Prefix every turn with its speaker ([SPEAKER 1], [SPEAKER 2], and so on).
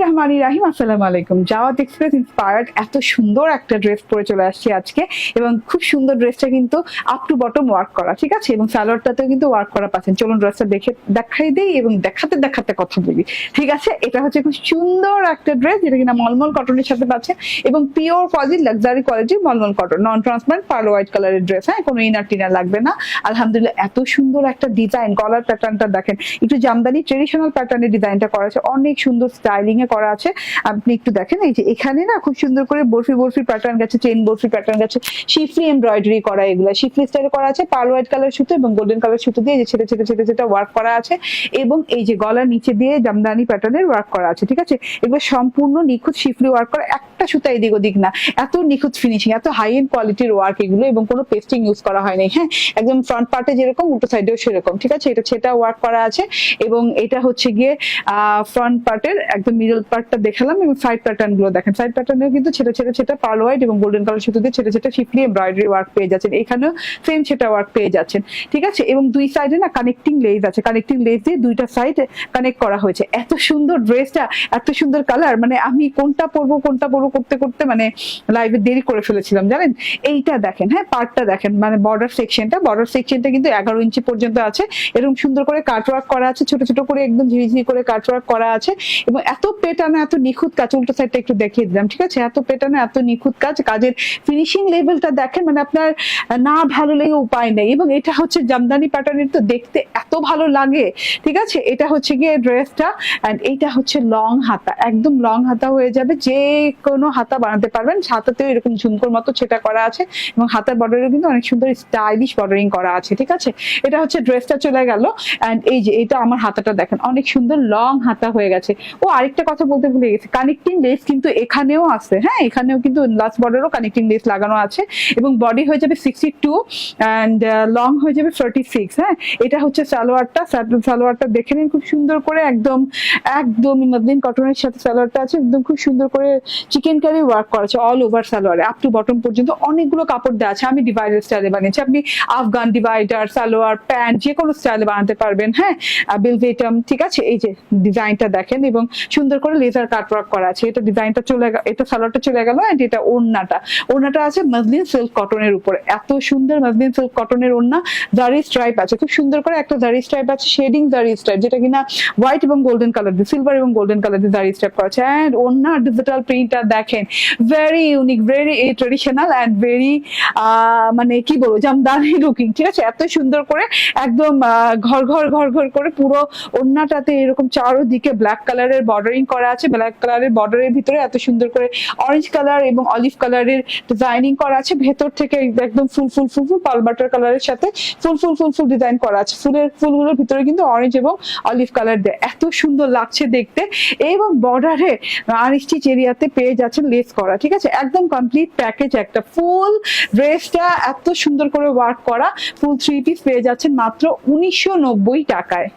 [SPEAKER 1] রহমানি রাহিম, আসসালামু আলাইকুম। Zawad express inspired এত সুন্দর একটা ড্রেস পরে চলে আজকে এবং খুব সুন্দর ড্রেসটা কিন্তু আপ টু বটম ওয়ার্ক করা, ঠিক আছে? এবং কিন্তু ওয়ার্ক করা পাচ্ছেন। চলুন ড্রেসটা দেখে, দেখাই এবং দেখাতে দেখাতে কথা বলি। ঠিক আছে? এটা হচ্ছে খুব সুন্দর একটা ড্রেস যেটা কিনা মলমল কটনের সাথে এবং পিওর কোয়ালিটি লাক্সারি কোয়ালিটির মলমল cotton non transparent pearl white কালারের ড্রেস হ্যাঁ? কোনো ইনার টিনার লাগবে না। আলহামদুলিল্লাহ, এত সুন্দর একটা ডিজাইন কলার প্যাটার্নটা দেখেন। একটু জামদানি ট্রেডিশনাল প্যাটার্নের ডিজাইনটা করা আছে। অনেক সুন্দর স্টাইলিং এ করা আছে। আপনি একটু দেখেন, এই যে এখানে না খুব সুন্দর করে বরফি বরফি প্যাটার্ন গেছে চেন বরফি প্যাটার্ন গেছে। শিফলি এমব্রয়ডারি করা এগুলো। শিফলি স্টাইলে করা আছে পার্ল হোয়াইট কালার সুতো এবং গোল্ডেন কালার সুতো দিয়ে যে ছেটে ছেটে ছেটে ছেটে ওয়ার্ক করা আছে এবং এই যে গলার নিচে দিয়ে জামদানি প্যাটার্নের ওয়ার্ক করা আছে, ঠিক আছে? এগুলো সম্পূর্ণ নিখুঁত শিফলি ওয়ার্ক করা, একটা সুতা এদিক ওদিক না, এত নিখুঁত ফিনিশিং এত হাই এন্ড কোয়ালিটির ওয়ার্ক এগুলো এবং কোনো পেস্টিং ইউজ করা হয়নি হ্যাঁ? একদম ফ্রন্ট পার্টে যেরকম, উল্টো সাইডেও সেরকম, ঠিক আছে? এটা ছেটা ওয়ার্ক করা আছে এবং এটা হচ্ছে গিয়ে ফ্রন্ট পার্টের একদম মিডল পার্টটা দেখালাম এবং সাইড প্যাটার্নগুলো দেখেন। সাইড প্যাটার্নেও কিন্তু ছেটা ছেটা ছেটা পার্ল হোয়াইট এবং গোল্ডেন কালার সুতো দিয়ে ছেটা ছেটা শিফলি এমব্রয়ডারি ওয়ার্ক পেয়ে যাচ্ছেন। এখানেও সেম সেটা ওয়ার্ক পেয়ে যাচ্ছেন। ঠিক আছে? এবং দুই সাইডে না কানেক্টিং লেজ আছে। কানেক্টিং লেজ দিয়ে দুইটা সাইড কানেক্ট করা হয়েছে। এত সুন্দর ড্রেসটা এত সুন্দর কালার মানে আমি কোনটা পরবো কোনটা পরবো করতে করতে মানে লাইভে দেরি করে ফেলেছিলাম, জানেন? এইটা দেখেন হ্যাঁ পার্টটা দেখেন মানে বর্ডার সেকশনটা বর্ডার সেকশনটা কিন্তু এগারো ইঞ্চি পর্যন্ত আছে। এরকম সুন্দর করে কাটওয়ার্ক করা আছে, ছোট ছোট করে একদম ঝিরিঝিরি করে কাটওয়ার্ক করা আছে। এবং এত পেটানো এত নিখুঁত কাজ, উল্টো সাইডটা একটু দেখিয়ে দিলাম, ঠিক আছে? এত পেটানো এত নিখুঁত কাজ, কাজের ফিনিশিং লেভেলটা দেখেন মানে আপনার না ভালো লেগে উপায় নেই। এবং এটা হচ্ছে জামদানি প্যাটার্নের তো দেখতে এত ভালো লাগে, ঠিক আছে? এটা হচ্ছে গিয়ে ড্রেসটা অ্যান্ড এইটা হচ্ছে লং হাতা। একদম লং হাতা হয়ে যাবে, যে কোনো হাতা বানাতে পারবেন। হাতাতেও এরকম ঝুমকোর মতো সেটা করা আছে, এবং হাতার বর্ডারেও কিন্তু অনেক সুন্দর স্টাইলিশ বর্ডারিং করা আছে, ঠিক আছে? এটা হচ্ছে ড্রেসটা চলে গেল অ্যান্ড এই যে, এটা আমার হাতাটা দেখেন, অনেক সুন্দর লং হাতা হয়ে গেছে। ও, আরেকটা কথা বলতে ভুলে গেছে। কানেক্টিং লেস কিন্তু এখানেও আছে হ্যাঁ? এখানেও কিন্তু লাস্ট বর্ডারও কানেক্টিং লেস লাগানো আছে এবং বডি হয়ে যাবে সিক্সটি টু অ্যান্ড লং হয়ে যাবে থার্টি সিক্স হ্যাঁ? এটা হচ্ছে সালোয়ারটা। সালোয়ারটা দেখে নিন, খুব সুন্দর করে একদম একদম মদলিন কটনের সাথে সালোয়ারটা আছে। একদম খুব সুন্দর করে চিকেন কারি ওয়ার্ক করা আছে অল ওভার সালোয়ারে। আপ টু বটম পর্যন্ত অনেকগুলো কাপড় দেওয়া আছে। আমি ডিভাইডার স্টাইলে বানিয়েছি। আপনি আফগান ডিভাইডার সালোয়ার প্যান্ট যে কোনো স্টাইলে বানাতে পারবেন হ্যাঁ? বেলভেটাম ঠিক আছে? এই যে ডিজাইনটা দেখেন এবং সুন্দর করে লেজার কাট ওয়ার্ক করা আছে। এটা ডিজাইনটা চলে গেল, এটা সালোয়ারটা চলে গেল এন্ড এটা ওড়নাটা। ওড়নাটা আছে মসলিন সিল্ক কটনের উপরে। এত সুন্দর মসলিন সিল্ক কটনের ওড়না জারি স্ট্রাইপ আছে। খুব সুন্দর করে একটা জারি স্ট্রাইপ আছে শেডিং জারি স্ট্রাইপ যেটা কিনা হোয়াইট এবং গোল্ডেন কালার দিয়ে সিলভার এবং গোল্ডেন কালার দিয়ে জারি স্ট্রাইপ করা আছে। অ্যান্ড ওড়না ডিজিটাল প্রিন্টটা দেখেন very unique very traditional and very মানে কি বলব, জামদানি লুকিং ঠিক আছে? এত সুন্দর করে একদম ঘর ঘর ঘর ঘর করে পুরো ওড়নাটাতে এরকম চারোদিকে ব্ল্যাক কালারের বর্ডারিং করা আছে ব্ল্যাক কালারের বর্ডারের ভিতরে এত সুন্দর করে অরেঞ্জ কালার এবং অলিভ কালারের ডিজাইনিং করা আছে। ভেতর থেকে একদম ফুল ফুল ফুল ফুল পাল বাটার কালারের সাথে ফুল ফুল ফুল ফুল ডিজাইন করা আছে। ফুলের ফুলগুলোর ভিতরে কিন্তু অরেঞ্জ এবং অলিভ কালার দেয়। এত সুন্দর লাগছে দেখতে। এবং বর্ডারে আরিস্টিচ এরিয়াতে পেয়ে যাচ্ছে লেস করা, ঠিক আছে? একদম কমপ্লিট প্যাকেজ একটা ফুল ড্রেসটা এত সুন্দর করে ওয়ার্ক করা। ফুল থ্রি পিস পেয়ে যাচ্ছেন মাত্র উনিশশো নব্বই টাকায়।